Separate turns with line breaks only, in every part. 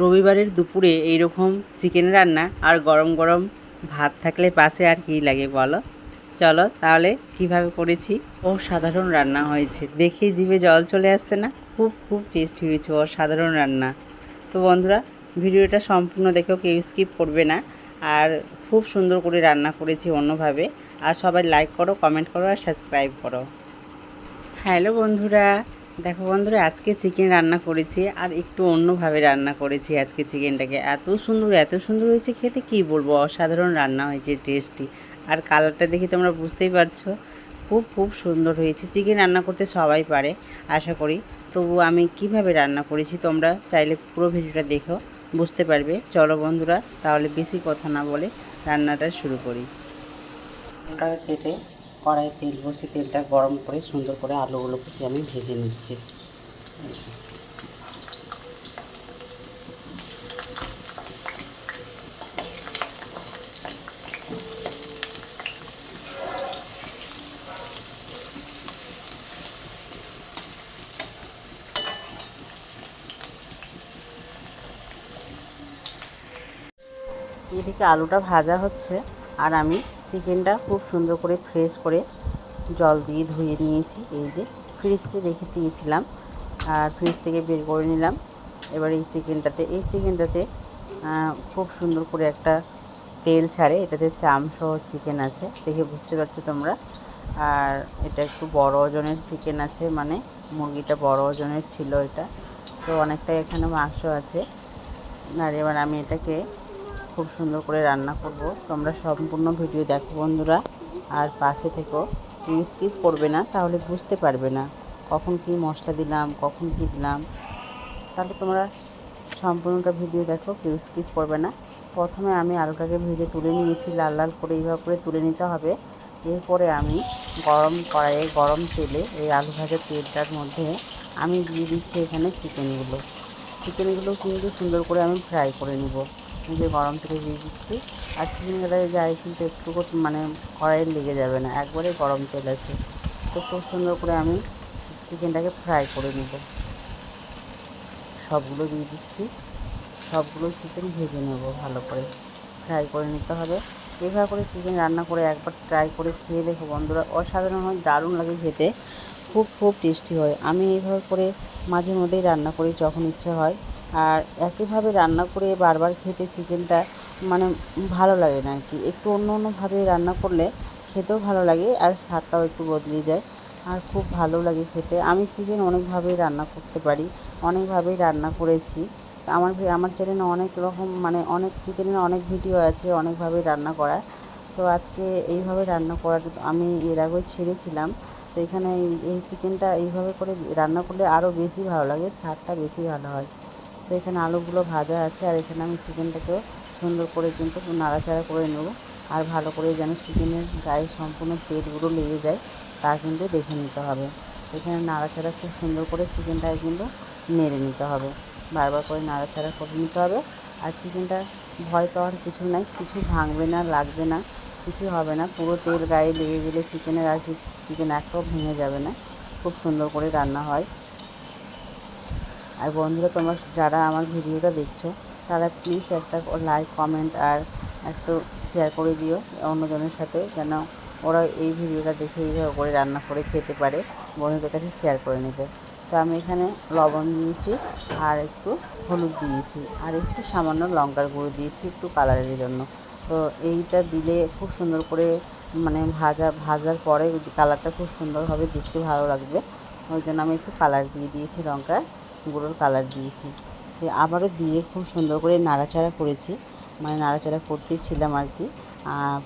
রবিবারের দুপুরে এইরকম চিকেন রান্না আর গরম গরম ভাত থাকলে পাশে আর কী লাগে বলো? চলো তাহলে কীভাবে করেছি? ও সাধারণ রান্না হয়েছে। দেখে জিভে জল চলে আসছে না? খুব খুব টেস্টি হয়েছে ও সাধারণ রান্না। তো বন্ধুরা, ভিডিওটা সম্পূর্ণ দেখেও কেউ স্কিপ করবে না। আর খুব সুন্দর করে রান্না করেছি অন্যভাবে। আর সবাই লাইক করো কমেন্ট করো আর সাবস্ক্রাইব করো। হ্যালো বন্ধুরা দেখো বন্ধুরা, আজকে চিকেন রান্না করেছি আর একটু অন্যভাবে রান্না করেছি আজকে চিকেনটাকে এত সুন্দর এত সুন্দর হয়েছে খেতে, কি বলব? অসাধারণ রান্না হয়েছে টেস্টি আর কালারটা দেখে তোমরা বুঝতেই পারছ। খুব খুব সুন্দর হয়েছে। চিকেন রান্না করতে সবাই পারে, আশা করি। তবু আমি কীভাবে রান্না করেছি তোমরা চাইলে পুরো ভিডিওটা দেখো বুঝতে পারবে। চলো বন্ধুরা, তাহলে বেশি কথা না বলে রান্নাটা শুরু করি। কেটে কড়াই তেল বসে তেলটা গরম করে সুন্দর করে আলুগুলো আলুগুলোকে আমি ভেজে নিচ্ছি। এদিকে আলুটা ভাজা হচ্ছে, আর আমি চিকেনটা খুব সুন্দর করে ফ্রেশ করে জল দিয়ে ধুয়ে নিয়েছি। এই যে ফ্রিজে রেখে দিয়েছিলাম আর ফ্রিজ থেকে বের করে নিলাম। এবার এই চিকেনটাতে এই চিকেনটাতে খুব সুন্দর করে একটা তেল ছাড়ে। এটাতে চামসহ চিকেন আছে। দেখে বুঝতে পারছ তোমরা? আর এটা একটু বড় ওজনের চিকেন আছে মানে মুরগিটা বড় ওজনের ছিল এটা। তো অনেকটা এখানে মাংস আছে। আর এবার আমি এটাকে খুব সুন্দর করে রান্না করব। তোমরা সম্পূর্ণ ভিডিও দেখো বন্ধুরা। আর পাশে থেকেও কেউ স্কিপ করবে না, তাহলে বুঝতে পারবে না। কখন কি মশলা দিলাম, কখন কি দিলাম। তাহলে তোমরা সম্পূর্ণটা ভিডিও দেখো, কেউ স্কিপ করবে না। প্রথমে আমি আলুটাকে ভেজে তুলে নিয়েছি, লাল লাল করে এইভাবে করে তুলে নিতে হবে। এরপরে আমি গরম কড়াইয়ে গরম তেলে এই আলু ভাজার তেলটার মধ্যে আমি দিয়ে দিচ্ছি এখানে চিকেনগুলো। চিকেনগুলো কিন্তু সুন্দর করে আমি ফ্রাই করে নিব। যে গরম তেলে দিয়ে দিচ্ছি। আর চিকেনগুলোর গায়ে কিন্তু একটু মানে কড়াইয়ে লেগে যাবে না, একবারে গরম তেল আছে। তো খুব সুন্দর করে আমি চিকেনটাকে ফ্রাই করে নেব। সবগুলো দিয়ে দিচ্ছি। সবগুলো চিকেন ভেজে নেব ভালো করে। ফ্রাই করে নিতে হবে। এভাবে করে চিকেন রান্না করে একবার ট্রাই করে খেয়ে দেখো বন্ধুরা, অসাধারণ হয়, দারুণ লাগে খেতে। খুব খুব টেস্টি হয়। আমি এইভাবে করে মাঝে মধ্যেই রান্না করি যখন ইচ্ছা হয়। আর একইভাবে রান্না করে বারবার খেতে চিকেনটা মানে ভালো লাগে না আর কি। একটু অন্য অন্যভাবে রান্না করলে খেতেও ভালো লাগে আর স্বাদটাও একটু বদলে যায় আর খুব ভালো লাগে খেতে। আমি চিকেন অনেকভাবেই রান্না করতে পারি, অনেকভাবেই রান্না করেছি। আমার আমার চ্যানেলে অনেক রকম মানে অনেক চিকেনের অনেক ভিডিও আছে অনেকভাবে রান্না করা। তো আজকে এইভাবে রান্না করার আমি এর আগেও ছেড়েছিলাম। তো এখানে এই চিকেনটা এইভাবে করে রান্না করলে আরও বেশি ভালো লাগে, স্বাদটা বেশি ভালো হয়। তো এখানে আলুগুলো ভাজা আছে, আর এখানে আমি চিকেনটাকেও সুন্দর করে কিন্তু নাড়াচাড়া করে নেব। আর ভালো করে যেন চিকেনের গায়ে সম্পূর্ণ তেলগুলো লেগে যায়, তা কিন্তু দেখে নিতে হবে। এখানে নাড়াচাড়া খুব সুন্দর করে চিকেনটাকে কিন্তু নেড়ে নিতে হবে। বারবার করে নাড়াচাড়া করে নিতে হবে। আর চিকেনটা ভয় পাওয়ার কিছু নাই, কিছু ভাঙবে না, লাগবে না, কিছু হবে না। পুরো তেল গায়ে লেগে গেলে চিকেনের আর কি, চিকেন একটাও ভেঙে যাবে না। খুব সুন্দর করে রান্না হয়। আর বন্ধুরা, তোমরা যারা আমার ভিডিওটা দেখছ, তারা প্লিজ একটা লাইক কমেন্ট আর একটু শেয়ার করে দিও অন্যজনের সাথে, যেন ওরা এই ভিডিওটা দেখে এইভাবে করে রান্না করে খেতে পারে, বন্ধুদের কাছে শেয়ার করে নেবে। তো আমি এখানে লবণ দিয়েছি আর একটু হলুদ দিয়েছি আর একটু সামান্য লঙ্কার গুঁড়ো দিয়েছি একটু কালারের জন্য। তো এইটা দিলে খুব সুন্দর করে মানে ভাজা, ভাজার পরে কালারটা খুব সুন্দর হবে, দেখতে ভালো লাগবে। ওই জন্য আমি একটু কালার দিয়ে দিয়েছি লঙ্কার গুঁড়োর কালার দিয়েছি। আবারও দিয়ে খুব সুন্দর করে নাড়াচাড়া করেছি। মানে নাড়াচাড়া করতেই ছিলাম আর কি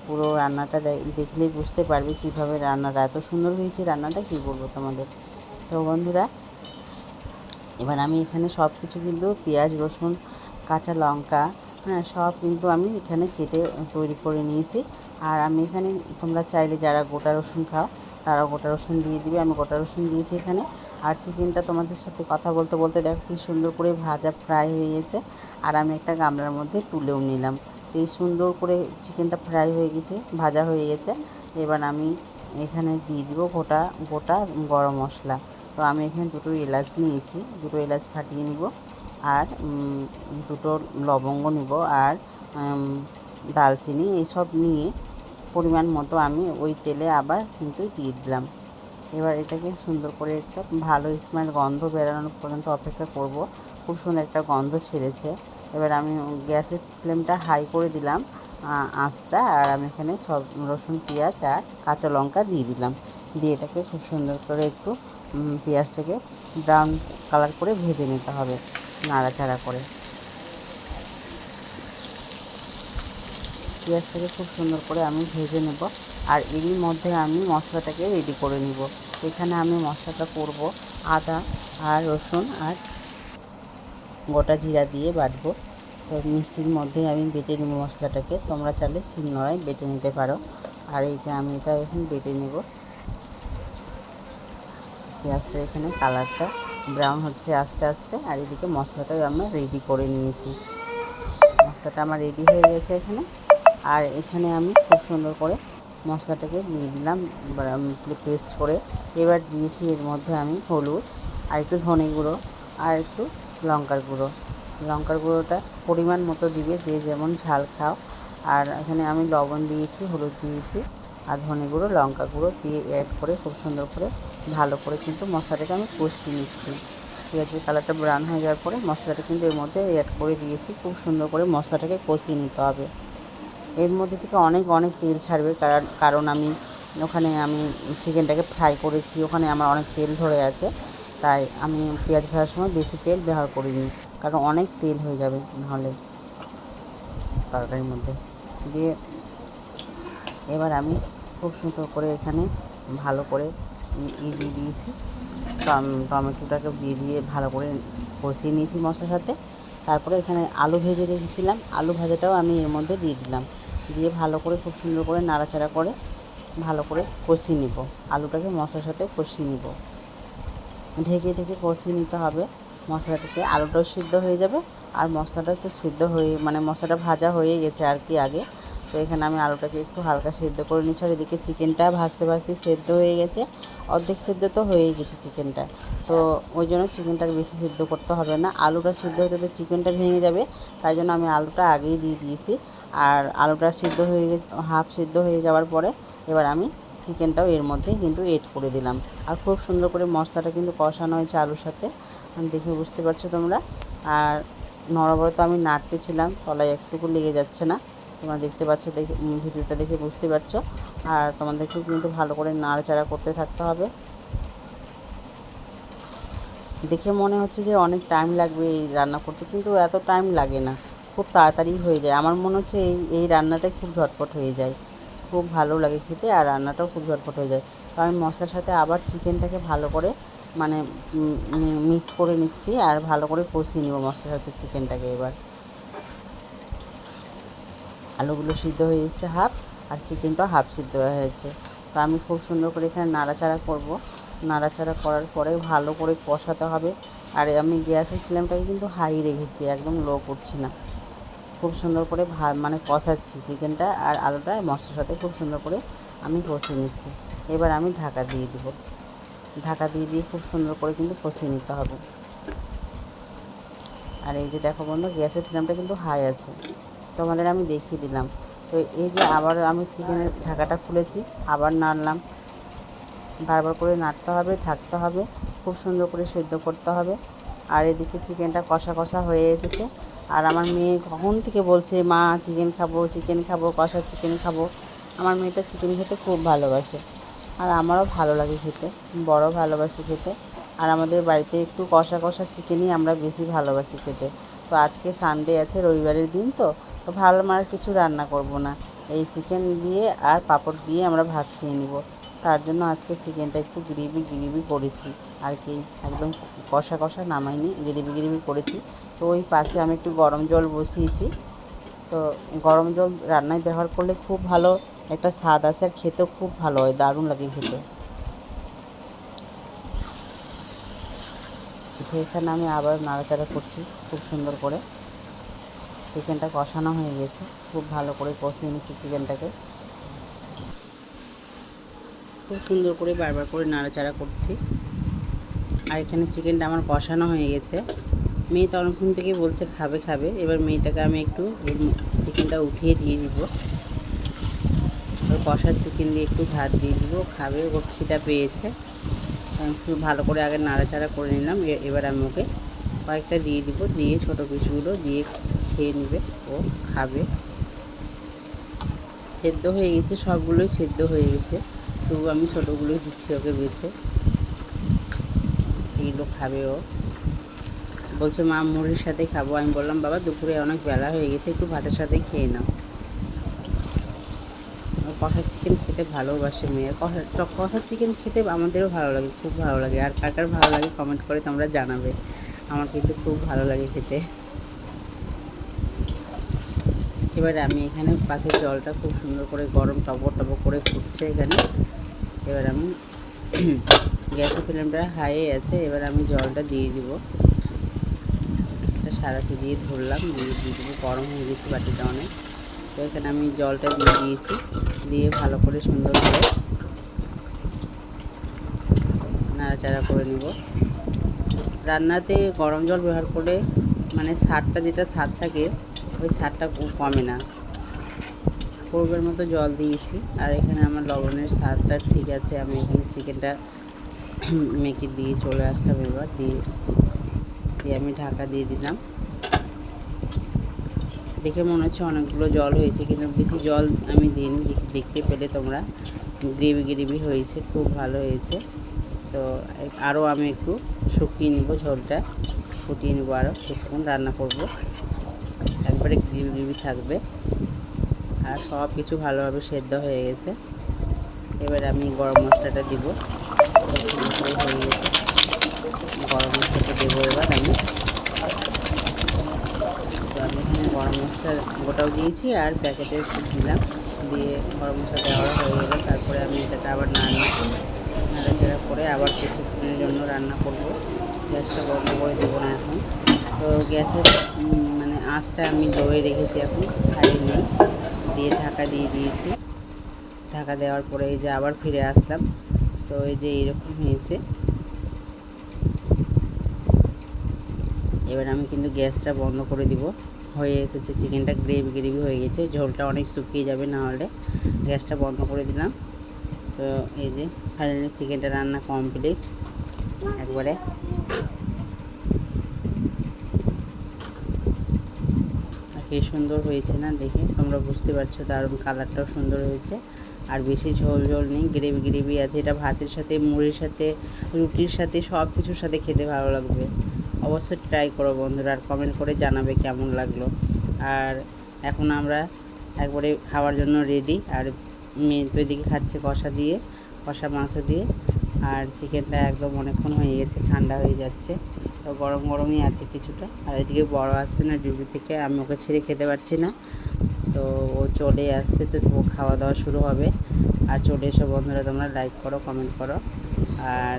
পুরো রান্নাটা দেখলেই বুঝতে পারবে কীভাবে রান্নাটা, এত সুন্দর হয়েছে রান্নাটা, কী বলব তোমাদের? তো বন্ধুরা, এবার আমি এখানে সব কিছু কিন্তু পেঁয়াজ, রসুন, কাঁচা লঙ্কা হ্যাঁ সব কিন্তু আমি এখানে কেটে তৈরি করে নিয়েছি। আর আমি এখানে তোমরা চাইলে যারা গোটা রসুন খাও তারা গোটা রসুন দিয়ে দিবে, আমি গোটা রসুন দিয়েছি এখানে। আর চিকেনটা তোমাদের সাথে কথা বলতে বলতে দেখো কি সুন্দর করে ভাজা ফ্রাই হয়ে গেছে। আর আমি একটা গামলার মধ্যে তুলেও নিলাম। তো এই সুন্দর করে চিকেনটা ফ্রাই হয়ে গেছে, ভাজা হয়ে গেছে। এবার আমি এখানে দিয়ে দিব গোটা গোটা গরম মশলা। তো আমি এখানে দুটো এলাচ নিয়েছি, দুটো এলাচ ফাটিয়ে নিব। আর দুটো লবঙ্গ নিব। আর দালচিনি এইসব নিয়ে পরিমাণ মতো আমি ওই তেলে আবার কিন্তু দিয়ে দিলাম। এবার এটাকে সুন্দর করে একটা ভালো স্মেল গন্ধ বেরানোর পর্যন্ত অপেক্ষা করব। খুব সুন্দর একটা গন্ধ ছেড়েছে। এবার আমি গ্যাসের ফ্লেমটা হাই করে দিলাম আঁচটা, আর আমি এখানে সব রসুন, পেঁয়াজ আর কাঁচা লঙ্কা দিয়ে দিলাম। দিয়ে এটাকে খুব সুন্দর করে একটু পেঁয়াজটাকে ব্রাউন কালার করে ভেজে নিতে হবে, নাড়াচাড়া করে। পেঁয়াজটাকে খুব সুন্দর করে আমি ভেজে নেব আর এরই মধ্যে আমি মশলাটাকে রেডি করে নিব। এখানে আমি মশলাটা করব আদা আর রসুন আর গোটা জিরা দিয়ে বাটবো। তো মিক্সির মধ্যে আমি বেটে নেব মশলাটাকে। তোমরা চাইলে শিলনোড়ায় বেটে নিতে পারো। আর এই যে আমি এটা এখন বেটে নেব। পেঁয়াজটা এখানে কালারটা ব্রাউন হচ্ছে আস্তে আস্তে। আর এদিকে মশলাটাও আমরা রেডি করে নিয়েছি। মশলাটা আমার রেডি হয়ে গেছে এখানে। আর এখানে আমি খুব সুন্দর করে মশলাটাকে দিয়ে দিলাম পেস্ট করে এবার দিয়েছি এর মধ্যে আমি হলুদ আর একটু ধনে গুঁড়ো আর একটু লঙ্কার গুঁড়ো। লঙ্কার গুঁড়োটা পরিমাণ মতো দিবে, যে যেমন ঝাল খাও। আর এখানে আমি লবণ দিয়েছি, হলুদ দিয়েছি আর ধনে গুঁড়ো, লঙ্কা গুঁড়ো দিয়ে অ্যাড করে খুব সুন্দর করে ভালো করে কিন্তু মশলাটাকে আমি কষিয়ে নিচ্ছি। পেঁয়াজের কালারটা ব্রাউন হয়ে যাওয়ার পরে মশলাটা কিন্তু এর মধ্যে অ্যাড করে দিয়েছি, খুব সুন্দর করে মশলাটাকে কষিয়ে নিতে হবে। এর মধ্যে থেকে অনেক অনেক তেল ছাড়বে। কারণ কারণ আমি, ওখানে আমি চিকেনটাকে ফ্রাই করেছি। ওখানে আমার অনেক তেল ধরে আছে। তাই আমি পেঁয়াজ ভাজার সময় বেশি তেল ব্যবহার করিনি। কারণ অনেক তেল হয়ে যাবে নাহলে তরকারির মধ্যে। দিয়ে এবার আমি খুব সুন্দর করে এখানে ভালো করে ই দিয়ে দিয়েছি। টমেটোটাকে দিয়ে দিয়ে ভালো করে কষিয়ে নিয়েছি মশলার সাথে। তারপরে এখানে আলু ভেজে রেখেছিলাম। আলু ভাজাটাও আমি এর মধ্যে দিয়ে দিলাম। দিয়ে ভালো করে খুব সুন্দর করে নাড়াচাড়া করে ভালো করে কষিয়ে নিব। আলুটাকে মশলার সাথে কষিয়ে নিব। ঢেকে ঢেকে কষিয়ে নিতে হবে। মশলাটাকে আলুটাও সিদ্ধ হয়ে যাবে আর মশলাটা একটু সিদ্ধ হয়ে মানে মশলাটা ভাজা হয়ে গেছে আর কি আগে। তো এখানে আমি আলুটাকে একটু হালকা সেদ্ধ করে নিচ্ছি। আর এদিকে চিকেনটা ভাজতে ভাজতে সেদ্ধ হয়ে গেছে। অর্ধেক সেদ্ধ তো হয়েই গেছে চিকেনটা। তো ওই জন্য চিকেনটাকে বেশি সেদ্ধ করতে হবে না। আলুটা সিদ্ধ হতে তো চিকেনটা ভেঙে যাবে। তাই জন্য আমি আলুটা আগেই দিয়ে দিয়েছি। আর আলুটা সিদ্ধ হয়ে গেছে, হাফ সিদ্ধ হয়ে যাওয়ার পরে এবার আমি চিকেনটাও এর মধ্যে কিন্তু এড করে দিলাম। আর খুব সুন্দর করে মশলাটা কিন্তু কষানো হয়েছে আলুর সাথে, দেখে বুঝতে পারছ তোমরা। আর তো আমি নাড়তেছিলাম তলায় একটুকু লেগে যাচ্ছে না। তোমরা দেখতে পাচ্ছ, দেখে, ভিডিওটা দেখে বুঝতে পারছ। আর তোমাদেরকেও কিন্তু ভালো করে নাড়াচাড়া করতে থাকতে হবে। দেখে মনে হচ্ছে যে অনেক টাইম লাগবে এই রান্না করতে, কিন্তু এত টাইম লাগে না। খুব তাড়াতাড়ি হয়ে যায়। আমার মনে হচ্ছে এই এই রান্নাটাই খুব ঝটপট হয়ে যায়। খুব ভালো লাগে খেতে আর রান্নাটাও খুব ঝটপট হয়ে যায়। তো আমি মশলার সাথে আবার চিকেনটাকে ভালো করে মানে মিক্স করে নিচ্ছি আর ভালো করে কষিয়ে নিব মশলার সাথে চিকেনটাকে এবার। আলুগুলো সিদ্ধ হয়ে এসেছে হাফ আর চিকেনটাও হাফ সিদ্ধ হয়েছে। তো আমি খুব সুন্দর করে এখানে নাড়াচাড়া করব। নাড়াচাড়া করার পরে ভালো করে কষাতে হবে। আর আমি গ্যাসের ফ্লেমটাকে কিন্তু হাই রেখেছি, একদম লো করছি না। খুব সুন্দর করে ভা মানে কষাচ্ছি চিকেনটা আর আলুটা মশলার সাথে খুব সুন্দর করে আমি কষিয়ে নিচ্ছি। এবার আমি ঢাকা দিয়ে দেবো। ঢাকা দিয়ে দিয়ে খুব সুন্দর করে কিন্তু কষিয়ে নিতে হবে। আর এই যে দেখো বন্ধু, গ্যাসের ফ্লেমটা কিন্তু হাই আছে। তোমাদের আমি দেখিয়ে দিলাম। তো এই যে আবার আমি চিকেনের ঢাকাটা খুলেছি, আবার নাড়লাম। বারবার করে নাড়তে হবে, ঢাকতে হবে। খুব সুন্দর করে সেদ্ধ করতে হবে। আর এদিকে চিকেনটা কষা কষা হয়ে এসেছে। আর আমার মেয়ে কখন থেকে বলছে, মা চিকেন খাব চিকেন খাব, কষা চিকেন খাব। আমার মেয়েটা চিকেন খেতে খুব ভালোবাসে আর আমারও ভালো লাগে খেতে বড় ভালোবাসি খেতে। আর আমাদের বাড়িতে একটু কষা কষা চিকেনই আমরা বেশি ভালোবাসি খেতে। তো আজকে সানডে আছে, রবিবারের দিন তো তো ভালো মার কিছু রান্না করব না। এই চিকেন দিয়ে আর পাঁপড় দিয়ে আমরা ভাত খেয়ে নিব। তার জন্য আজকে চিকেনটা একটু গ্রেভি গ্রেভি করেছি। আর কি, একদম কষা কষা নামাইনি গ্রেভি গ্রেভি করেছি। তো ওই পাশে আমি একটু গরম জল বসিয়েছি। তো গরম জল রান্নায় ব্যবহার করলে খুব ভালো, একটা স্বাদ আসে আর খেতেও খুব ভালো হয়, দারুণ লাগে খেতে। এখানে আমি আবার নাড়াচাড়া করছি, খুব সুন্দর করে। চিকেনটা কষানো হয়ে গেছে, খুব ভালো করে কষিয়ে নিচ্ছি চিকেনটাকে। খুব সুন্দর করে বারবার করে নাড়াচাড়া করছি। আর এখানে চিকেনটা আমার কষানো হয়ে গেছে। মেয়ে তখন থেকে বলছে, খাবে খাবে। এবার মেয়েটাকে আমি একটু চিকেনটা উঠিয়ে দিয়ে দিব। কষা চিকেন দিয়ে একটু ভাত দিয়ে দিব। খাবে, ও খিদা পেয়েছে। আমি একটু ভালো করে আগে নাড়াচাড়া করে নিলাম। এবার আমি ওকে কয়েকটা দিয়ে দিব। দিয়ে ছোটো পিসগুলো দিয়ে খেয়ে নেবে। ও খাবে। সেদ্ধ হয়ে গেছে, সবগুলোই সেদ্ধ হয়ে গেছে। তবু আমি ছোটোগুলোই দিচ্ছি ওকে বেছে। এইগুলো খাবে ও বলছে, মা মুড়ির সাথে খাব। আমি বললাম, বাবা, দুপুরে অনেক বেলা হয়ে গেছে, একটু ভাতের সাথেই খেয়ে নাও। কষার চিকেন খেতে ভালোবাসে মেয়ে। কষা কষার চিকেন খেতে আমাদেরও ভালো লাগে, খুব ভালো লাগে। আর কার কার ভালো লাগে কমেন্ট করে তোমরা জানাবে। আমার কিন্তু খুব ভালো লাগে খেতে। এবারে আমি এখানে পাশের জলটা খুব সুন্দর করে গরম টপর টপর করে ফুটছে এখানে। এবার আমি গ্যাসের ফ্লেমটা হাইয়ে আছে, এবার আমি জলটা দিয়ে দিব। সারাশি দিয়ে ধরলাম, দিয়ে দিয়ে দেবো, গরম হয়ে গেছে বাটিটা অনেক। তো এখানে আমি জলটা দিয়ে দিয়েছি, দিয়ে ভালো করে সুন্দর করে নাড়াচাড়া করে নিব। রান্নাতে গরম জল ব্যবহার করে মানে সারটা যেটা থাক থাকে, ওই সারটা কমে না। পূর্বের মতো জল দিয়েছি, আর এখানে আমার লবণের স্বাদটা ঠিক আছে, আমি এখানে চিকেনটা মেখে দিয়ে চলে আসলাম এবার, দিয়ে দিয়ে আমি ঢাকা দিয়ে দিলাম। দেখে মনে হচ্ছে অনেকগুলো জল হয়েছে, কিন্তু বেশি জল আমি দিইনি। দেখতে পেলে তোমরা। গ্রেভি গ্রেভি হয়েছে, খুব ভালো হয়েছে। তো আরও আমি একটু শুকিয়ে নিব ঝোলটা, ফুটিয়ে নেব আরও। কিছুক্ষণ রান্না করব। একবারে গ্রেভি গ্রেভি থাকবে। আর সব কিছু ভালোভাবে সেদ্ধ হয়ে গেছে। এবার আমি গরম মশলাটা দিব। গরম মশলাটা দেবো এবার আমি তো আমি এখানে গরম মশলা গোটাও দিয়েছি আর প্যাকেটে দিলাম দিয়ে গরম মশলা দেওয়া হয়ে গেল তারপরে আমি এটাকে আবার নাড়া নাড়াচাড়া করে আবার কিছুক্ষণের জন্য রান্না করব গ্যাসটা বন্ধ করে দেবো না এখন তো গ্যাসের মানে আঁচটা আমি লোয়ে রেখেছি এখন খালি নেই দিয়ে ঢাকা দিয়ে দিয়েছি। ঢাকা দেওয়ার পরে এই যে আবার ফিরে আসলাম। তো এই যে এরকম হয়েছে। এবার আমি কিন্তু গ্যাসটা বন্ধ করে দিব। হয়ে এসেছে চিকেনটা গ্রেভি গ্রেভি হয়ে গেছে। ঝোলটা অনেক শুকিয়ে যাবে না হলে গ্যাসটা বন্ধ করে দিলাম। তো এই যে ফাইনালি চিকেনটা রান্না কমপ্লিট একবারে। কি সুন্দর হয়েছে না দেখে? তোমরা বুঝতে পারছ দারুণ কালারটাও সুন্দর হয়েছে। আর বেশি ঝোল ঝোল নেই, গ্রেভি গ্রেভি আছে, এটা ভাতের সাথে, মুড়ির সাথে, রুটির সাথে, সব কিছুর সাথে খেতে ভালো লাগবে। অবশ্যই ট্রাই করো বন্ধুরা, আর কমেন্ট করে জানাবে কেমন লাগল। আর এখন আমরা একবারে খাওয়ার জন্য রেডি আর মেয়ে তো এদিকে খাচ্ছে কষা দিয়ে, কষা মাংস দিয়ে, আর চিকেনটা একদম অনেকক্ষণ হয়ে গেছে, ঠান্ডা হয়ে যাচ্ছে। তো গরম গরমই আছে কিছুটা, আর এদিকে বড় আসছে না ডিউটি থেকে, আমি ওকে ছেড়ে খেতে পারছি না। তো ও চলে আসছে, তো ও খাওয়া দাওয়া শুরু হবে। আর চলে এসো বন্ধুরা, তোমরা লাইক করো কমেন্ট করো। আর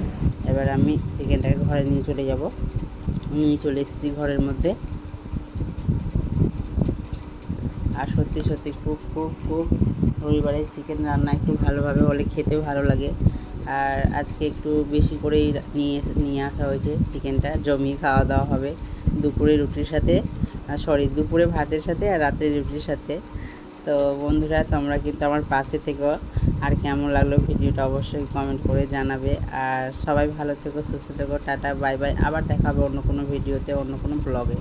এবার আমি চিকেনটাকে ঘরে নিয়ে চলে যাব। নিয়ে চলে এসেছি ঘরের মধ্যে। আর সত্যি সত্যি খুব খুব খুব রবিবারে চিকেন রান্না একটু ভালোভাবে হলে খেতে ভালো লাগে। আর আজকে একটু বেশি করেই নিয়ে নিয়ে আসা হয়েছে চিকেনটা জমিয়ে খাওয়া দাওয়া হবে। দুপুরে রুটির সাথে সরি দুপুরে ভাতের সাথে আর রাত্রে রুটির সাথে। তো বন্ধুরা, তোমরা কিন্তু আমার পাশে থেকো। আর কেমন লাগল ভিডিওটা অবশ্যই কমেন্ট করে জানাবে। আর সবাই ভালো থেকো, সুস্থ থেকো, টাটা বাই বাই আবার দেখা হবে অন্য কোনো ভিডিওতে, অন্য কোনো ব্লগে